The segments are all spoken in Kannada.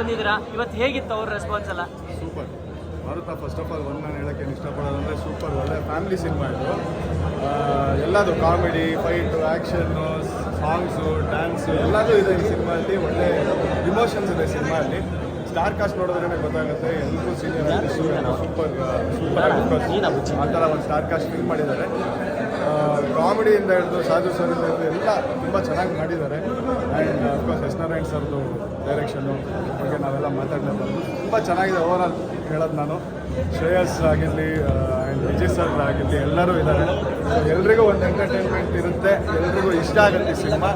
ಬಂದಿದ್ದೀರಾ? ಇವತ್ತು ಹೇಗಿತ್ತು ಅವ್ರ ರೆಸ್ಪಾನ್ಸ್ ಎಲ್ಲ? ಸೂಪರ್. ಭಾರತ ಫಸ್ಟ್ ಆಫ್ ಆಲ್ ಒಂದು ನಾನು ಹೇಳೋಕ್ಕೆ ಇಷ್ಟಪಡೋದಂದ್ರೆ ಸೂಪರ್. ಒಳ್ಳೆ ಫ್ಯಾಮಿಲಿ ಸಿನಿಮಾ ಇದು. ಎಲ್ಲದು comedy fight action songs dance ಎಲ್ಲದೂ ಇದೆ ಈ ಸಿನಿಮಾದಲ್ಲಿ ಒಳ್ಳೆ ಇಮೋಷನ್ಸ್ ಇದೆ ಸಿನಿಮಾದಲ್ಲಿ ಸ್ಟಾರ್ ಕಾಸ್ಟ್ ನೋಡಿದ್ರೇ ಗೊತ್ತಾಗುತ್ತೆ ಎಲ್ಲರೂ ಸೀನಿಯರ್ ಸೂಪರ್ ಸೂಪರ್ ಆ ಥರ ಒಂದು ಸ್ಟಾರ್ ಕಾಸ್ಟ್ ಫೀಲ್ ಮಾಡಿದ್ದಾರೆ. ಕಾಮಿಡಿಯಿಂದ ಹಿಡಿದು ಸಾಧು ಸರ್ ಹಿಡಿದು ಎಲ್ಲ ತುಂಬ ಚೆನ್ನಾಗಿ ಮಾಡಿದ್ದಾರೆ. ಆ್ಯಂಡ್ ಅಫ್ಕೋರ್ಸ್ ಎಸ್ ನಾರಾಯಣ್ ಸರ್ದು ಡೈರೆಕ್ಷನು ಬಗ್ಗೆ ನಾವೆಲ್ಲ ಮಾತಾಡಲೇಬಾರ್ದು ತುಂಬ ಚೆನ್ನಾಗಿದೆ. ಓವರ್ ಆಲ್ ಹೇಳೋದು ನಾನು. ಶ್ರೇಯಸ್ ಆಗಿರಲಿ ಸರ್ ಆಗಿರಲಿ ಎಲ್ಲರೂ ಇದ್ದಾರೆ. ಎಲ್ರಿಗೂ ಒಂದು ಎಂಟರ್ಟೈನ್ಮೆಂಟ್ ಇರುತ್ತೆ. ಎಲ್ರಿಗೂ ಇಷ್ಟ ಆಗುತ್ತೆ ಸಿನಿಮಾ.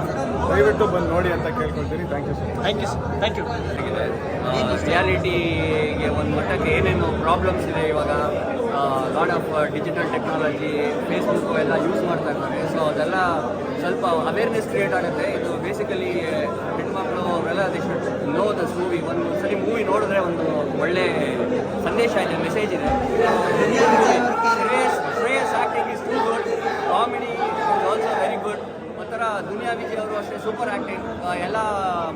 ದಯವಿಟ್ಟು ಬಂದು ನೋಡಿ ಅಂತ ಕೇಳ್ಕೊಳ್ತೀನಿ. Thank you sir thank you thank you ರಿಯಾಲಿಟಿಗೆ ಒಂದು ಮಟ್ಟಕ್ಕೆ ಏನೇನು ಪ್ರಾಬ್ಲಮ್ಸ್ ಇದೆ ಇವಾಗ? Lot of digital technology Facebook ಎಲ್ಲ ಯೂಸ್ ಮಾಡ್ತಾ ಇದ್ದಾರೆ. ಸೊ ಅದೆಲ್ಲ ಸ್ವಲ್ಪ ಅವೇರ್ನೆಸ್ ಕ್ರಿಯೇಟ್ ಆಗುತ್ತೆ. ಇದು ಬೇಸಿಕಲಿ ಹೆಣ್ಮಕ್ಳು ಅವರೆಲ್ಲ they should know this movie ಒಂದು ಸರಿ ಮೂವಿ ನೋಡಿದ್ರೆ ಒಂದು ಒಳ್ಳೆ ಸಂದೇಶ ಇದೆ ಮೆಸೇಜ್ ಇದೆ. Shreyas Shreyas acting is too good comedy is also very good ಒಂಥರ ದುನಿಯಾ ವಿಜಯ್ ಅವರು ಅಷ್ಟೇ ಸೂಪರ್ ಆ್ಯಕ್ಟಿಂಗ್ ಎಲ್ಲ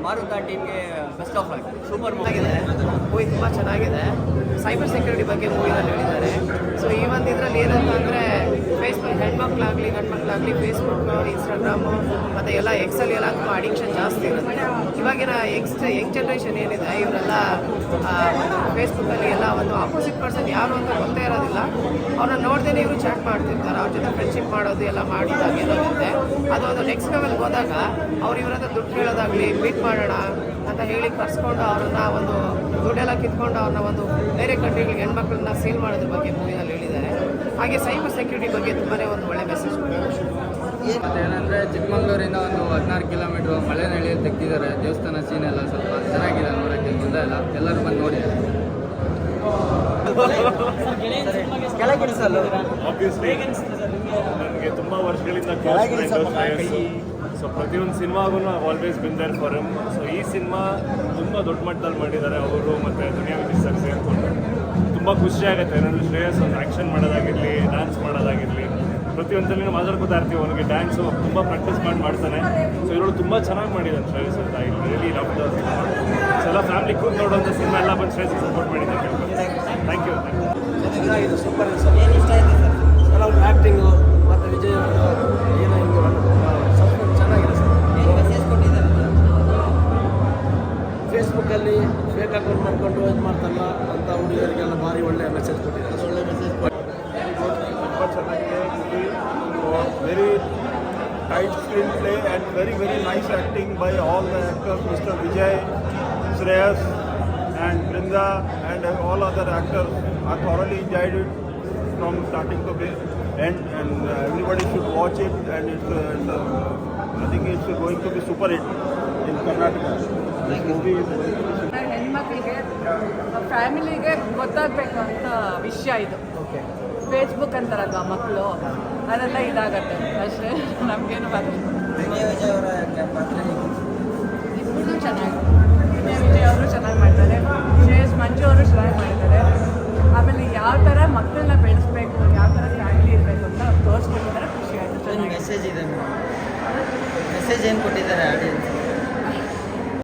ಮಾರುತ ಟೀಮ್ಗೆ ಬೆಸ್ಟ್ ಆಫ್ ಆಗಿದೆ ಸೂಪರ್ ಮೂವಿ ಚೆನ್ನಾಗಿದೆ. ಮೂವಿ ತುಂಬ ಚೆನ್ನಾಗಿದೆ. ಸೈಬರ್ ಸೆಕ್ಯೂರಿಟಿ ಬಗ್ಗೆ ಮೂವಿನಲ್ಲಿ ಹೇಳಿದ್ದಾರೆ. ಸೊ ಈ ಒಂದು ಇದರಲ್ಲಿ ಏನಂತ ಅಂದರೆ ಫೇಸ್ಬುಕ್ ಹೆಣ್ಮಕ್ಳಾಗಲಿ, ಗಂಡ್ಮಕ್ಳಾಗಲಿ ಫೇಸ್ಬುಕ್ ಇನ್ಸ್ಟಾಗ್ರಾಮು ಮತ್ತು ಎಲ್ಲ ಎಕ್ಸಲ್ಲಿ ಎಲ್ಲ ತುಂಬ ಅಡಿಕ್ಷನ್ ಜಾಸ್ತಿ ಇರುತ್ತೆ. ಇವಾಗಿನ ಎಕ್ಸ್ ಯಂಗ್ ಜನ್ರೇಷನ್ ಏನಿದೆ, ಇವರೆಲ್ಲ ಫೇಸ್ಬುಕ್ಕಲ್ಲಿ ಎಲ್ಲ ಒಂದು ಆಪೋಸಿಟ್ ಪರ್ಸನ್ ಯಾರು ಅಂತ ಗೊತ್ತೇ ಇರೋದಿಲ್ಲ. ಅವ್ರನ್ನ ನೋಡ್ದೇನೆ ಇವರು ಚಾಟ್ ಮಾಡ್ತಿರ್ತಾರೆ. ಅವ್ರ ಜೊತೆ ಫ್ರೆಂಡ್ಶಿಪ್ ಮಾಡೋದು ಎಲ್ಲ ಮಾಡಿದಾಗ ಏನಾಗುತ್ತೆ ಅದು ಒಂದು ನೆಕ್ಸ್ಟ್ ಲೆವೆಲ್ಗೆ ಹೋದಾಗ ಅವ್ರು ಇವರ ಹತ್ರ ದುಡ್ಡು ಕೇಳೋದಾಗಲಿ ಮೀಟ್ ಮಾಡೋಣ ಅಂತ ಹೇಳಿ ಕರ್ಸ್ಕೊಂಡು ಅವ್ರನ್ನ ಒಂದು ದುಡ್ಡೆಲ್ಲ ಕಿತ್ಕೊಂಡು ಅವ್ರನ್ನ ಒಂದು ಬೇರೆ ಕಂಟ್ರಿಗಳಿಗೆ ಹೆಣ್ಮಕ್ಳನ್ನ ಸೇಲ್ ಮಾಡೋದ್ರ ಬಗ್ಗೆ ಮೂವಿನಲ್ಲಿ ಹೇಳಿದ್ದಾರೆ. ಹಾಗೆ ಸೈಬರ್ ಸೆಕ್ಯೂರಿಟಿ ಬಗ್ಗೆ ತುಂಬಾ ಒಂದು ಒಳ್ಳೆ ಮೆಸೇಜ್ ಮತ್ತು ಏನಂದರೆ ಚಿಕ್ಕಮಂಗ್ಳೂರಿಂದ ಒಂದು ಹದಿನಾರು ಕಿಲೋಮೀಟ್ರ್ ನೆಳೆಯಲ್ಲಿ ತೆಗ್ದಿದ್ದಾರೆ. ದೇವಸ್ಥಾನ ಸೀನ್ ಎಲ್ಲ ಸ್ವಲ್ಪ ಚೆನ್ನಾಗಿದೆ ನೋಡೋಕ್ಕೆ ತೊಂದರೆ ಎಲ್ಲ. ಎಲ್ಲರೂ ಬಂದು ನೋಡಿ. ಆಬ್ವಿಯಸ್ಲಿ ನನಗೆ ತುಂಬ ವರ್ಷಗಳಿಂದ ಸೊ ಪ್ರತಿಯೊಂದು ಸಿನಿಮಾಗೂ always been there for M so ಈ ಸಿನಿಮಾ ತುಂಬ ದೊಡ್ಡ ಮಟ್ಟದಲ್ಲಿ ಮಾಡಿದ್ದಾರೆ ಅವರು ಮತ್ತು ದುನಿಯಾ ವಿಜಯ್ ಸರ್ ಸೇರಿಕೊಂಡು. ತುಂಬ ಖುಷಿ ಆಗುತ್ತೆ. ನಾನು ಶ್ರೇಯಸ್ ಒಂದು ಆ್ಯಕ್ಷನ್ ಮಾಡೋದಾಗಿರಲಿ ಡ್ಯಾನ್ಸ್ ಮಾಡೋದಾಗಿರಲಿ. ಪ್ರತಿಯೊಂದರಲ್ಲಿ ಮಾತಾಡ್ಕೋತಾ ಇರ್ತೀವಿ ಅವನಿಗೆ ಡ್ಯಾನ್ಸು ತುಂಬ ಪ್ರಾಕ್ಟೀಸ್ ಮಾಡಿ ಮಾಡ್ತಾನೆ. ಸೊ ಇವರು ತುಂಬ ಚೆನ್ನಾಗಿ ಮಾಡಿದ್ದಾನೆ ಶ್ರೇಯಸ್ ಅಂತ ಇಲ್ಲಿ really love the cinema so ಎಲ್ಲ ಫ್ಯಾಮಿಲಿ ಕೂತ್ ನೋಡೋಂಥ ಸಿನಿಮಾ ಎಲ್ಲ ಬಂದು ಶ್ರೇಯಸ್ ಸಪೋರ್ಟ್ ಮಾಡಿದ್ದಾರೆ. ಥ್ಯಾಂಕ್ ಯು ಚೆನ್ನಾಗಿದೆ super tight screenplay and very, very nice acting by all the actors, Mr. Vijay, Shreyas and Brinda and all other actors. I thoroughly enjoyed it from starting to end and uh, everybody should watch it and it's, uh, it's uh, I think it's going to be super hit in Karnataka. This movie is going to ಫ್ಯಾಮಿಲಿಗೆ ಗೊತ್ತಾಗಬೇಕು ಅಂತ ಫೇಸ್ಬುಕ್ ಅಂತಾರಲ್ವಾ ಮಕ್ಕಳು ಅದೆಲ್ಲ ಇದಾಗತ್ತೆ. ಅಷ್ಟೇ, ನಮಗೇನು ಬರಲ್ಲ. ಇಬ್ಬರು ಚೆನ್ನಾಗಿ ವಿಜಯ್ ಅವರು ಚೆನ್ನಾಗಿ ಮಾಡ್ತಾರೆ. ಶ್ರೇಯಸ್ ಮಂಜು ಅವರು ಚೆನ್ನಾಗಿ ಮಾಡ್ತಾರೆ. ಆಮೇಲೆ ಯಾವ ಥರ ಮಕ್ಕಳನ್ನ ಬೆಳೆಸ್ಬೇಕು, ಯಾವ ಥರ ಫ್ಯಾಮಿಲಿ ಇರಬೇಕು ಅಂತ ತೋರಿಸ್ಕೊಟ್ಟಿದ್ದಾರೆ. ಖುಷಿ ಆಯಿತು ಮೆಸೇಜ್ ಇದೆ ಮೆಸೇಜ್ ಏನು ಕೊಟ್ಟಿದ್ದಾರೆ ಆಡಿಯನ್ಸ್